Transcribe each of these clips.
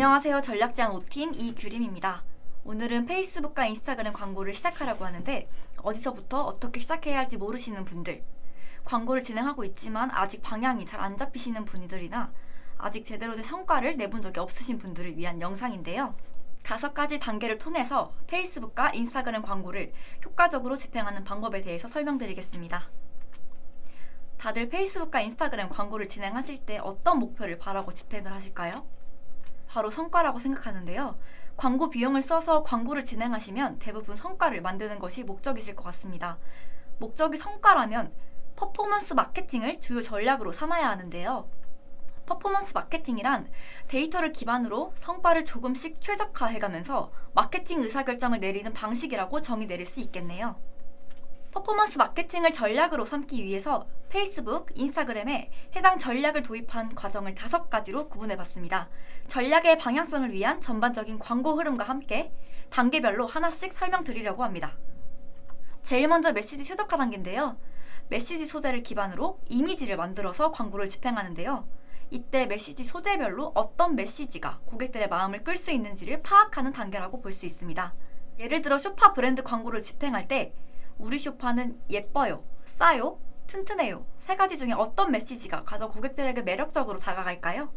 안녕하세요. 전략제한 5팀 이규림입니다. 오늘은 페이스북과 인스타그램 광고를 시작하려고 하는데 어디서부터 어떻게 시작해야 할지 모르시는 분들, 광고를 진행하고 있지만 아직 방향이 잘 안 잡히시는 분들이나 아직 제대로 된 성과를 내본 적이 없으신 분들을 위한 영상인데요. 다섯 가지 단계를 통해서 페이스북과 인스타그램 광고를 효과적으로 집행하는 방법에 대해서 설명드리겠습니다. 다들 페이스북과 인스타그램 광고를 진행하실 때 어떤 목표를 바라고 집행을 하실까요? 바로 성과라고 생각하는데요. 광고 비용을 써서 광고를 진행하시면 대부분 성과를 만드는 것이 목적이실 것 같습니다. 목적이 성과라면 퍼포먼스 마케팅을 주요 전략으로 삼아야 하는데요. 퍼포먼스 마케팅이란 데이터를 기반으로 성과를 조금씩 최적화해가면서 마케팅 의사결정을 내리는 방식이라고 정의 내릴 수 있겠네요. 퍼포먼스 마케팅을 전략으로 삼기 위해서 페이스북, 인스타그램에 해당 전략을 도입한 과정을 다섯 가지로 구분해 봤습니다. 전략의 방향성을 위한 전반적인 광고 흐름과 함께 단계별로 하나씩 설명드리려고 합니다. 제일 먼저 메시지 최적화 단계인데요. 메시지 소재를 기반으로 이미지를 만들어서 광고를 집행하는데요. 이때 메시지 소재별로 어떤 메시지가 고객들의 마음을 끌 수 있는지를 파악하는 단계라고 볼 수 있습니다. 예를 들어 쇼파 브랜드 광고를 집행할 때 우리 쇼파는 예뻐요, 싸요, 튼튼해요. 세 가지 중에 어떤 메시지가 가장 고객들에게 매력적으로 다가갈까요?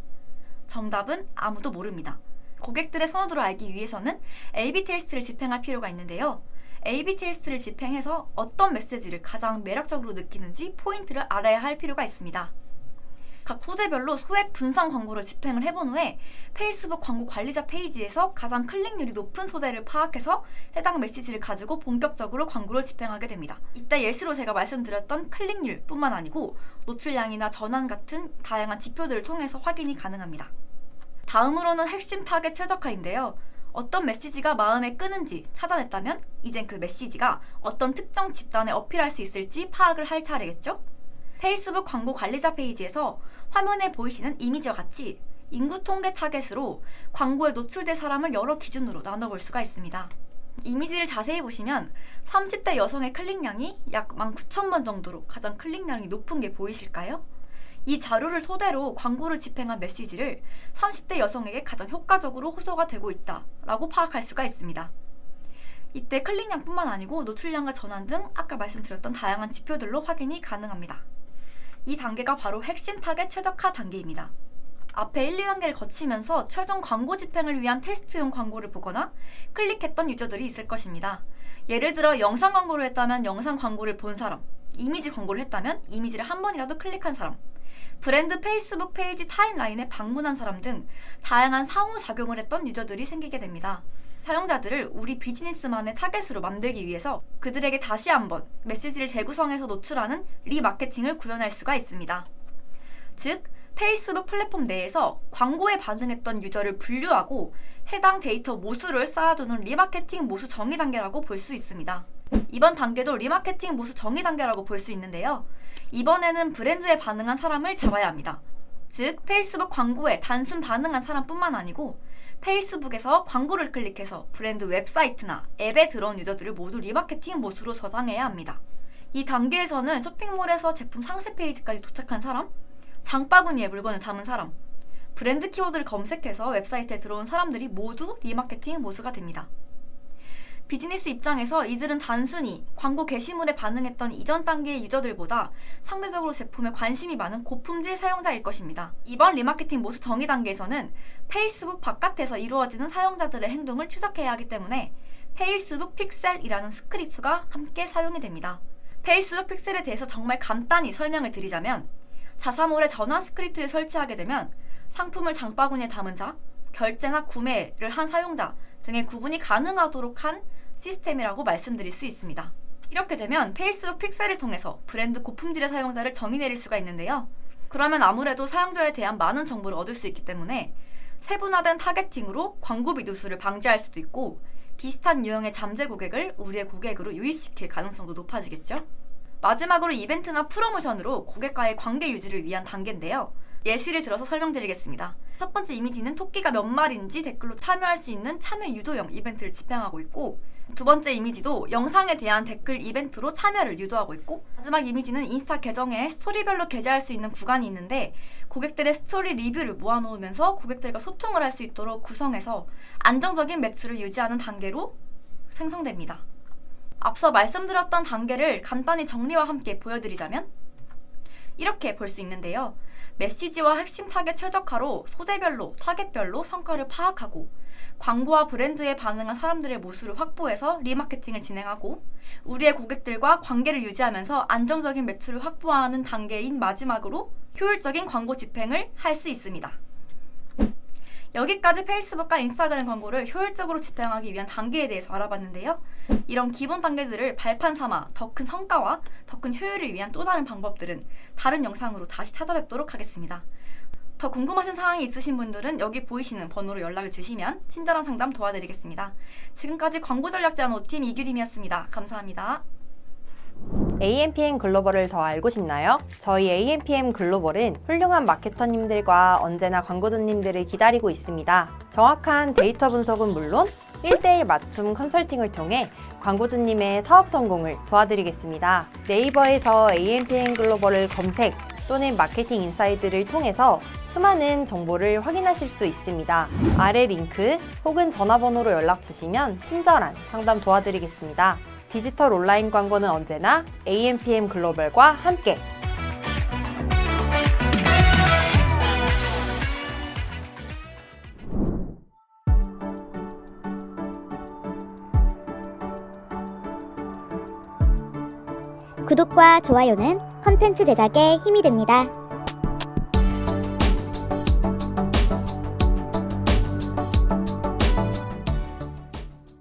정답은 아무도 모릅니다. 고객들의 선호도를 알기 위해서는 A-B 테스트를 집행할 필요가 있는데요. A-B 테스트를 집행해서 어떤 메시지를 가장 매력적으로 느끼는지 포인트를 알아야 할 필요가 있습니다. 각 소재별로 소액 분산 광고를 집행을 해본 후에 페이스북 광고 관리자 페이지에서 가장 클릭률이 높은 소재를 파악해서 해당 메시지를 가지고 본격적으로 광고를 집행하게 됩니다. 이때 예시로 제가 말씀드렸던 클릭률뿐만 아니고 노출량이나 전환 같은 다양한 지표들을 통해서 확인이 가능합니다. 다음으로는 핵심 타겟 최적화인데요. 어떤 메시지가 마음에 끄는지 찾아냈다면 이젠 그 메시지가 어떤 특정 집단에 어필할 수 있을지 파악을 할 차례겠죠? 페이스북 광고 관리자 페이지에서 화면에 보이시는 이미지와 같이 인구 통계 타겟으로 광고에 노출될 사람을 여러 기준으로 나눠볼 수가 있습니다. 이미지를 자세히 보시면 30대 여성의 클릭량이 약 19,000번 정도로 가장 클릭량이 높은 게 보이실까요? 이 자료를 토대로 광고를 집행한 메시지를 30대 여성에게 가장 효과적으로 호소가 되고 있다라고 파악할 수가 있습니다. 이때 클릭량뿐만 아니고 노출량과 전환 등 아까 말씀드렸던 다양한 지표들로 확인이 가능합니다. 이 단계가 바로 핵심 타겟 최적화 단계입니다. 앞에 1, 2단계를 거치면서 최종 광고 집행을 위한 테스트용 광고를 보거나 클릭했던 유저들이 있을 것입니다. 예를 들어 영상 광고를 했다면 영상 광고를 본 사람, 이미지 광고를 했다면 이미지를 한 번이라도 클릭한 사람, 브랜드 페이스북 페이지 타임라인에 방문한 사람 등 다양한 상호작용을 했던 유저들이 생기게 됩니다. 사용자들을 우리 비즈니스만의 타겟으로 만들기 위해서 그들에게 다시 한번 메시지를 재구성해서 노출하는 리마케팅을 구현할 수가 있습니다. 즉, 페이스북 플랫폼 내에서 광고에 반응했던 유저를 분류하고 해당 데이터 모수를 쌓아두는 리마케팅 모수 정의 단계라고 볼 수 있습니다. 이번 단계도 리마케팅 모수 정의 단계라고 볼 수 있는데요. 이번에는 브랜드에 반응한 사람을 잡아야 합니다. 즉, 페이스북 광고에 단순 반응한 사람뿐만 아니고 페이스북에서 광고를 클릭해서 브랜드 웹사이트나 앱에 들어온 유저들을 모두 리마케팅 모수로 저장해야 합니다. 이 단계에서는 쇼핑몰에서 제품 상세 페이지까지 도착한 사람, 장바구니에 물건을 담은 사람, 브랜드 키워드를 검색해서 웹사이트에 들어온 사람들이 모두 리마케팅 모수가 됩니다. 비즈니스 입장에서 이들은 단순히 광고 게시물에 반응했던 이전 단계의 유저들보다 상대적으로 제품에 관심이 많은 고품질 사용자일 것입니다. 이번 리마케팅 모수 정의 단계에서는 페이스북 바깥에서 이루어지는 사용자들의 행동을 추적해야 하기 때문에 페이스북 픽셀이라는 스크립트가 함께 사용이 됩니다. 페이스북 픽셀에 대해서 정말 간단히 설명을 드리자면 자사몰에 전환 스크립트를 설치하게 되면 상품을 장바구니에 담은 자, 결제나 구매를 한 사용자 등의 구분이 가능하도록 한 시스템이라고 말씀드릴 수 있습니다. 이렇게 되면 페이스북 픽셀을 통해서 브랜드 고품질의 사용자를 정의 내릴 수가 있는데요. 그러면 아무래도 사용자에 대한 많은 정보를 얻을 수 있기 때문에 세분화된 타겟팅으로 광고비 누수를 방지할 수도 있고 비슷한 유형의 잠재 고객을 우리의 고객으로 유입시킬 가능성도 높아지겠죠. 마지막으로 이벤트나 프로모션으로 고객과의 관계 유지를 위한 단계인데요. 예시를 들어서 설명드리겠습니다. 첫 번째 이미지는 토끼가 몇 마리인지 댓글로 참여할 수 있는 참여 유도형 이벤트를 집행하고 있고 두 번째 이미지도 영상에 대한 댓글 이벤트로 참여를 유도하고 있고 마지막 이미지는 인스타 계정에 스토리별로 게재할 수 있는 구간이 있는데 고객들의 스토리 리뷰를 모아놓으면서 고객들과 소통을 할 수 있도록 구성해서 안정적인 매출을 유지하는 단계로 생성됩니다. 앞서 말씀드렸던 단계를 간단히 정리와 함께 보여드리자면 이렇게 볼 수 있는데요. 메시지와 핵심 타겟 최적화로 소재별로 타겟별로 성과를 파악하고 광고와 브랜드에 반응한 사람들의 모수를 확보해서 리마케팅을 진행하고 우리의 고객들과 관계를 유지하면서 안정적인 매출을 확보하는 단계인 마지막으로 효율적인 광고 집행을 할 수 있습니다. 여기까지 페이스북과 인스타그램 광고를 효율적으로 집행하기 위한 단계에 대해서 알아봤는데요. 이런 기본 단계들을 발판 삼아 더 큰 성과와 더 큰 효율을 위한 또 다른 방법들은 다른 영상으로 다시 찾아뵙도록 하겠습니다. 더 궁금하신 사항이 있으신 분들은 여기 보이시는 번호로 연락을 주시면 친절한 상담 도와드리겠습니다. 지금까지 광고 전략 제안 5팀 이규림이었습니다. 감사합니다. AMPM 글로벌을 더 알고 싶나요? 저희 AMPM 글로벌은 훌륭한 마케터님들과 언제나 광고주님들을 기다리고 있습니다. 정확한 데이터 분석은 물론 1대1 맞춤 컨설팅을 통해 광고주님의 사업 성공을 도와드리겠습니다. 네이버에서 AMPM 글로벌을 검색 또는 마케팅 인사이드를 통해서 수많은 정보를 확인하실 수 있습니다. 아래 링크 혹은 전화번호로 연락 주시면 친절한 상담 도와드리겠습니다. 디지털 온라인 광고는 언제나 AMPM 글로벌과 함께 구독과 좋아요는 컨텐츠 제작에 힘이 됩니다.